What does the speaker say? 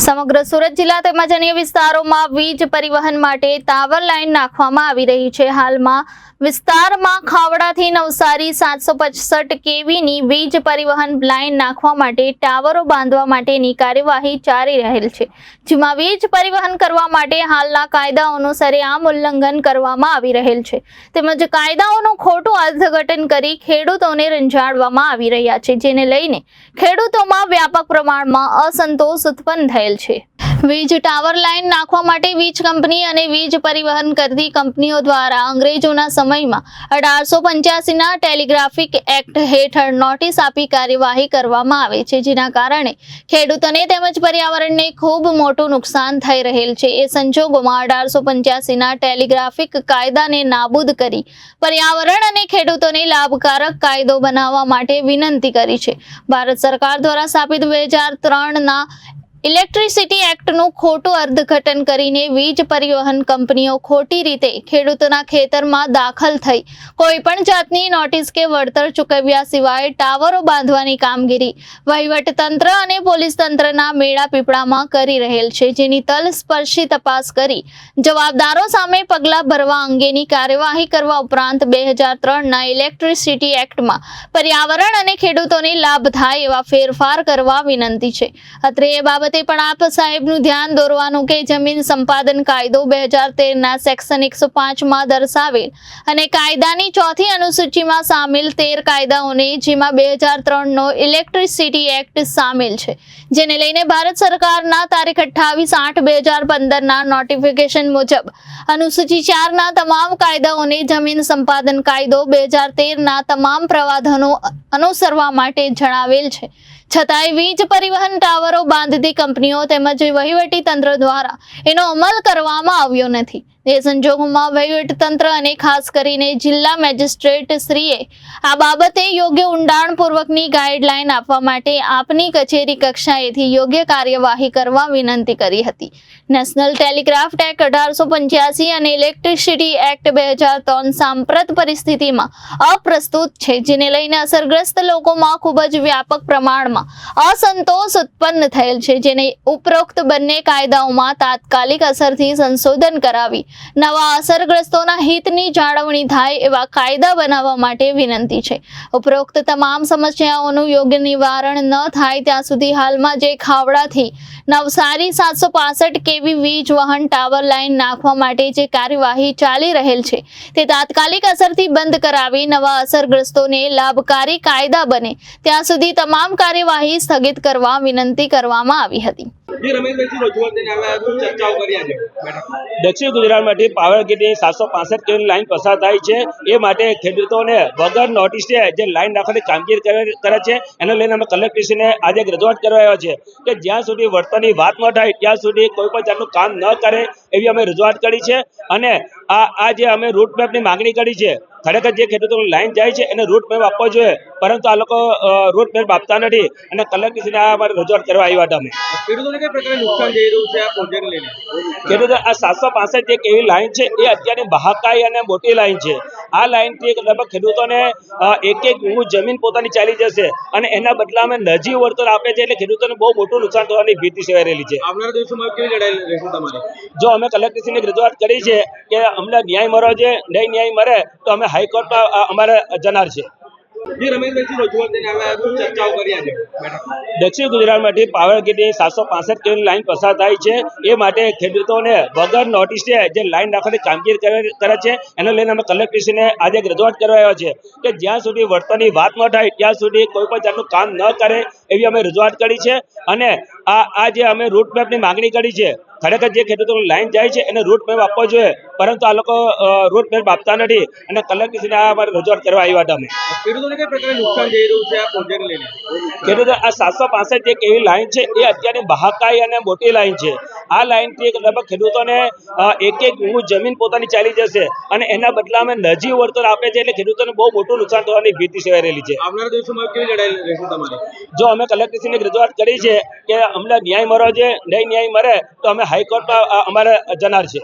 સમગ્ર સુરત જિલ્લા તેમજ અન્ય વિસ્તારોમાં વીજ પરિવહન માટે ટાવર લાઇન નાખવામાં આવી રહી છે. હાલમાં વિસ્તારમાં ખાવડાથી નવસારી સાતસો પચસઠ કેવીની વીજ પરિવહન લાઇન નાખવા માટે ટાવરો બાંધવા માટેની કાર્યવાહી ચાલી રહેલ છે. જેમાં વીજ પરિવહન કરવા માટે હાલના કાયદાઓનું સરેઆમ ઉલ્લંઘન કરવામાં આવી રહેલ છે. તેમજ કાયદાઓનું ખોટું અર્થઘટન કરી ખેડૂતોને રંજાડવામાં આવી રહ્યા છે, જેને લઈને ખેડૂતોમાં વ્યાપક પ્રમાણમાં અસંતોષ ઉત્પન્ન થયેલ છે. વીજ ટાવર લાઇન નાખવા માટે વીજ કંપની અને વીજ પરિવહન કરતી કંપનીઓ દ્વારા અંગ્રેજોના સમયમાં અઢારસો પંચ્યાસીના ટેલિગ્રાફિક એક્ટ હેઠળ નોટિસ આપી કાર્યવાહી કરવામાં આવે છે, જેના કારણે ખેડૂતોને તેમજ પર્યાવરણને ખૂબ મોટું નુકસાન થઈ રહેલ છે. એ સંજોગોમાં અઢારસો પંચ્યાસીના ટેલિગ્રાફિક કાયદાને નાબૂદ કરી પર્યાવરણ અને ખેડૂતોને લાભકારક કાયદો બનાવવા માટે વિનંતી કરી છે. ભારત સરકાર દ્વારા સ્થાપિત બે હજાર ત્રણના ઇલેક્ટ્રિસિટી એક્ટનું ખોટું અર્થઘટન કરીને વીજ પરિવહન કંપનીઓ ખોટી રીતે ખેડૂતોના ખેતરમાં દાખલ થઈ. કોઈપણ જાતની નોટિસ કે વળતર ચૂકવ્યા સિવાય ટાવરો બાંધવાની કામગીરી વહીવટતંત્ર અને પોલીસ તંત્રના મેળા પીપળામાં કરી રહેલ છે, જેની તલસ્પર્શી તપાસ કરી. જવાબદારો સામે પગલાં ભરવા અંગેની કાર્યવાહી કરવા ઉપરાંત બે હજાર ત્રણના ઇલેક્ટ્રિસિટી એક્ટમાં પર્યાવરણ અને ખેડૂતોને લાભ થાય એવા ફેરફાર કરવા વિનંતી છે. અત્રે એ બાબતે પણ આપ સાહેબનું ધ્યાન દોરવાનું કે જમીન સંપાદન કાયદો બે હજાર તેરના સેક્શન એકસો પાંચમાં દર્શાવેલ અને કાયદાની ચોથી અનુસૂચિમાં સામેલ તેર કાયદાઓને જેમાં બે હજાર ત્રણનો ઇલેક્ટ્રિસિટી એક્ટ સામેલ છે. જેને લઈને ભારત સરકારના તારીખ અઠ્ઠાવીસ આઠ બે હજાર પંદરના નોટિફિકેશન મુજબ અનુસૂચિ ચારના તમામ કાયદાઓને જમીન સંપાદન કાયદો બે હજાર તેરના તમામ પ્રવાધનો અનુસરવા માટે જણાવેલ છે. છતાંય વીજ પરિવહન ટાવરો બાંધતી કંપનીઓ તેમજ વહીવટી તંત્ર દ્વારા એનો અમલ કરવામાં આવ્યો નથી. એ સંજોગોમાં વહીવટતંત્ર અને ખાસ કરીને જિલ્લા મેજિસ્ટ્રેટ શ્રીએ આ બાબતે યોગ્ય ઊંડાણપૂર્વકની ગાઈડલાઈન આપવા માટે આપની કચેરી કક્ષાએથી યોગ્ય કાર્યવાહી કરવા વિનંતી કરી હતી. નેશનલ ટેલિગ્રાફ્ટ એક્ટ અઢારસો પંચ્યાસી અને ઇલેક્ટ્રિસિટી એક્ટ બે હજાર ત્રણ સાંપ્રત પરિસ્થિતિમાં અપ્રસ્તુત છે, જેને લઈને અસરગ્રસ્ત લોકોમાં ખૂબ જ વ્યાપક પ્રમાણમાં અસંતોષ ઉત્પન્ન થયેલ છે, જેને ઉપરોક્ત બંને કાયદાઓમાં તાત્કાલિક અસરથી સંશોધન કરાવી નવા અસરગ્રસ્તોના હિતની જાળવણી થાય એવા કાયદા બનાવવા માટે વિનંતી છે. ઉપરોક્ત તમામ સમસ્યાઓનું યોગ્ય નિવારણ ન થાય ત્યાં સુધી હાલમાં જે ખાવડાથી નવસારી સાતસો પાસઠ કેવી વીજ વહન ટાવર લાઇન નાખવા માટે જે કાર્યવાહી ચાલી રહેલ છે તે તાત્કાલિક અસરથી બંધ કરાવી નવા અસરગ્રસ્તોને લાભકારી કાયદા બને. ત્યાં સુધી તમામ કાર્યવાહી સ્થગિત કરવા વિનંતી કરવામાં આવી હતી. જી રમેશભાઈ રજૂઆત દક્ષિણ ગુજરાતમાંથી પાવર ગ્રીડની સાતસો પાસઠ કિલોની લાઈન પસાર થાય છે. એ માટે ખેડૂતોને વગર નોટિસે જે લાઈન નાખવાની કામગીરી કરે છે, એને લઈને અમે કલેક્ટરશ્રીને આજે રજૂઆત કરવા આવ્યા છે કે જ્યાં સુધી વળતરની વાત ન થાય, ત્યાં સુધી કોઈ પણ જાતનું કામ ન કરે એવી અમે રજૂઆત કરી છે. અને આ આ જે અમે રૂટ મેપની માગણી કરી છે ખરેખર જે ખેડૂતોની લાઈન જાય છે એને રૂટ મેપ આપવો જોઈએ. પરંતુ આ લોકો રૂટ મેપ આપતા નથી અને કલેક્ટરશ્રીને આ અમારે રજૂઆત કરવા આવ્યા હતા અમે. ખેડૂતો આ સાતસો પાસઠ જે કેવી લાઈન છે એ અત્યારની બહાકાઈ અને મોટી લાઈન છે. આ લાઈનથી લગભગ ખેડૂતોને એક એક વીઘું જમીન પોતાની ચાલી જશે અને એના બદલામાં નજીક વળતર આપે છે એટલે ખેડૂતોને બહુ મોટું નુકસાન થવાની ભીતિ સેવાઈ રહેલી છે. આવનારા દિવસોમાં કેવી લડાઈ રહેશે તમારી? જો અમે કલેક્ટરશ્રીને રજૂઆત કરી છે કે અમને ન્યાય મળવો છે નહીં ન્યાય મળે તો અમે હાઈકોર્ટમાં અમારે જનાર છે? દક્ષિણ ગુજરાતમાંથી પાવર ગ્રીડની સાતસો પાસઠ કિલોની લાઈન પસાર થાય છે. એ માટે ખેડૂતોને વગર નોટિસે જે લાઈન નાખવાની કામગીરી કરે કરે છે એને લઈને અમે કલેક્ટરશ્રીને આજે રજૂઆત કરવા આવ્યા છે કે જ્યાં સુધી વળતરની વાત ન થાય ત્યાં સુધી કોઈ પણ જાતનું કામ ન કરે એવી અમે રજૂઆત કરી છે. અને આ આ જે અમે રૂટ મેપની માંગણી કરી છે ખરેખર જે ખેડૂતોની લાઈન જાય છે એને રૂટ મેપ આપવો જોઈએ પરંતુ આ લોકો રૂટ મેપ આપતા નથી અને કલેક્ટરશ્રીને આ અમારે રજૂઆત કરવા આવ્યા હતા અમે. ખેડૂતોને કઈ પ્રકારે નુકસાન જઈ રહ્યું છે આ પ્રોજેક્ટ લઈને? ખેડૂતો આ સાતસો પાસઠ જે કેવી લાઈન છે એ અત્યારની મહાકાય અને મોટી લાઈન છે. આ લાઈનથી લગભગ ખેડૂતોને એક એક વીઘું જમીન પોતાની ચાલી જશે અને એના બદલામાં નજીવ વળતર આપે છે એટલે ખેડૂતોને બહુ મોટું નુકસાન થવાની ભીતિ સેવાઈ રહેલી છે. આવનારા દિવસોમાં કેવી લડાઈ રહેશે તમારી? જો અમે કલેક્ટરશ્રીને રજૂઆત કરી છે કે અમને ન્યાય મળવો છે નહીં ન્યાય મળે તો અમે હાઈકોર્ટમાં અમારે જનાર છે.